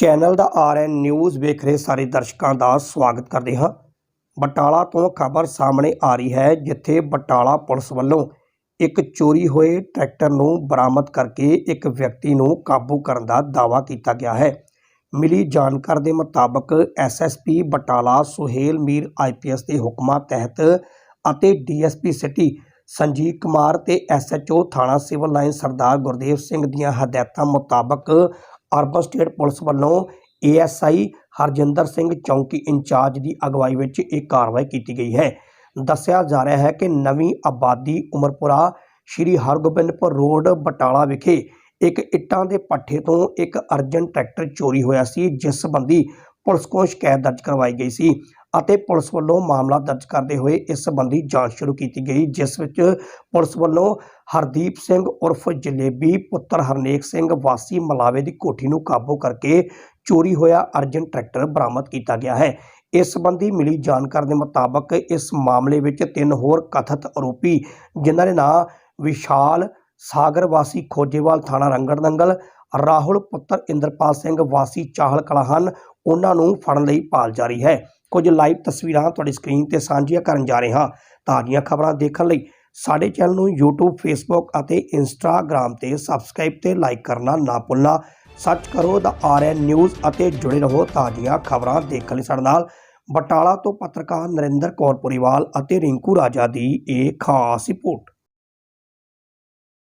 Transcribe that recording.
Channel ਦਾ RN news ਵੇਖ ਰਹੇ ਸਾਰੇ ਦਰਸ਼ਕਾਂ ਦਾ ਸਵਾਗਤ ਕਰਦੇ ਹਾਂ। ਬਟਾਲਾ ਤੋਂ ਖਬਰ ਸਾਹਮਣੇ ਆ ਰਹੀ ਹੈ, ਜਿੱਥੇ ਬਟਾਲਾ ਪੁਲਿਸ ਵੱਲੋਂ ਇੱਕ ਚੋਰੀ ਹੋਏ ਟਰੈਕਟਰ ਨੂੰ ਬਰਾਮਦ ਕਰਕੇ ਇੱਕ ਵਿਅਕਤੀ ਨੂੰ ਕਾਬੂ ਕਰਨ ਦਾ ਦਾਅਵਾ ਕੀਤਾ ਗਿਆ ਹੈ। ਮਿਲੀ ਜਾਣਕਾਰੀ ਦੇ ਮੁਤਾਬਕ ਐਸਐਸਪੀ ਬਟਾਲਾ ਸੁਹੇਲ ਮੀਰ ਆਈਪੀਐਸ ਦੇ ਹੁਕਮਾਂ ਤਹਿਤ ਅਤੇ ਡੀਐਸਪੀ ਸਿਟੀ ਸੰਜੀਵ ਕੁਮਾਰ ਤੇ ਐਸਐਚਓ ਥਾਣਾ ਸਿਵਲ ਲਾਈਨ ਸਰਦਾਰ ਗੁਰਦੇਵ ਸਿੰਘ ਦੀਆਂ ਹਦਾਇਤਾਂ ਮੁਤਾਬਕ ਅਰਬਨ ਸਟੇਟ ਪੁਲਿਸ ਵੱਲੋਂ ਏਐਸਆਈ ਹਰਜਿੰਦਰ ਸਿੰਘ ਚੌਂਕੀ ਇੰਚਾਰਜ ਦੀ ਅਗਵਾਈ ਵਿੱਚ ਇਹ ਕਾਰਵਾਈ ਕੀਤੀ ਗਈ ਹੈ। ਦੱਸਿਆ ਜਾ ਰਿਹਾ ਹੈ ਕਿ ਨਵੀਂ ਆਬਾਦੀ ਉਮਰਪੁਰਾ ਸ਼੍ਰੀ ਹਰਗੋਬਿੰਦਪੁਰ ਰੋਡ, ਬਟਾਲਾ ਵਿਖੇ ਇੱਕ ਇੱਟਾਂ ਦੇ ਪੱਠੇ ਤੋਂ ਇੱਕ ਅਰਜਨ ਟਰੈਕਟਰ ਚੋਰੀ ਹੋਇਆ ਸੀ, ਜਿਸ ਸੰਬੰਧੀ ਪੁਲਿਸ ਕੋਲ ਸ਼ਿਕਾਇਤ ਦਰਜ ਕਰਵਾਈ ਗਈ ਸੀ। ਅਤੇ ਪੁਲਿਸ ਵੱਲੋਂ ਮਾਮਲਾ ਦਰਜ ਕਰਦੇ ਹੋਏ ਇਸ ਸੰਬੰਧੀ ਜਾਂਚ ਸ਼ੁਰੂ ਕੀਤੀ ਗਈ, ਜਿਸ ਵਿੱਚ ਪੁਲਿਸ ਵੱਲੋਂ ਹਰਦੀਪ ਸਿੰਘ ਉਰਫ ਜਲੇਬੀ, ਪੁੱਤਰ ਹਰਨੇਕ ਸਿੰਘ, ਵਾਸੀ ਮਲਾਵੇ ਦੀ ਕੋਠੀ ਨੂੰ ਕਾਬੂ ਕਰਕੇ ਚੋਰੀ ਹੋਇਆ ਅਰਜਨ ਟਰੈਕਟਰ ਬਰਾਮਦ ਕੀਤਾ ਗਿਆ ਹੈ। ਇਸ ਸੰਬੰਧੀ ਮਿਲੀ ਜਾਣਕਾਰੀ ਦੇ ਮੁਤਾਬਕ ਇਸ ਮਾਮਲੇ ਵਿੱਚ ਤਿੰਨ ਹੋਰ ਕਥਿਤ ਆਰੋਪੀ, ਜਿਨ੍ਹਾਂ ਦੇ ਨਾਂ ਵਿਸ਼ਾਲ ਸਾਗਰ ਵਾਸੀ ਖੋਜੇਵਾਲ, ਥਾਣਾ ਰੰਗੜ ਦੰਗਲ ਰਾਹੁਲ, ਪੁੱਤਰ ਇੰਦਰਪਾਲ ਸਿੰਘ, ਵਾਸੀ ਚਾਹਲ ਕਲਾਂ ਹਨ। ਉਹਨਾਂ ਨੂੰ ਫੜਨ ਲਈ ਭਾਲ ਜਾਰੀ ਹੈ। ਕੁਝ ਲਾਈਵ ਤਸਵੀਰਾਂ ਤੁਹਾਡੀ ਸਕਰੀਨ ਤੇ ਸਾਂਝੀਆਂ ਕਰਨ ਜਾ ਰਹੇ ਹਾਂ। ਤਾਜ਼ੀਆਂ ਖਬਰਾਂ ਦੇਖਣ ਲਈ ਸਾਡੇ ਚੈਨਲ ਨੂੰ YouTube, Facebook ਅਤੇ Instagram ਤੇ ਸਬਸਕ੍ਰਾਈਬ ਤੇ ਲਾਈਕ ਕਰਨਾ ਨਾ ਭੁੱਲਣਾ। ਸਰਚ ਕਰੋ ਦਾ ਆਰਐਨ ਨਿਊਜ਼ ਅਤੇ ਜੁੜੇ ਰਹੋ ਤਾਜ਼ੀਆਂ ਖਬਰਾਂ ਦੇਖਣ ਲਈ ਸਾਡੇ ਨਾਲ। ਬਟਾਲਾ ਤੋਂ ਪੱਤਰਕਾਰ ਨਰਿੰਦਰ ਕੌਰ ਪੁਰੀਵਾਲ ਅਤੇ ਰਿੰਕੂ ਰਾਜਾ ਦੀ ਇਹ ਖਾਸ ਰਿਪੋਰਟ।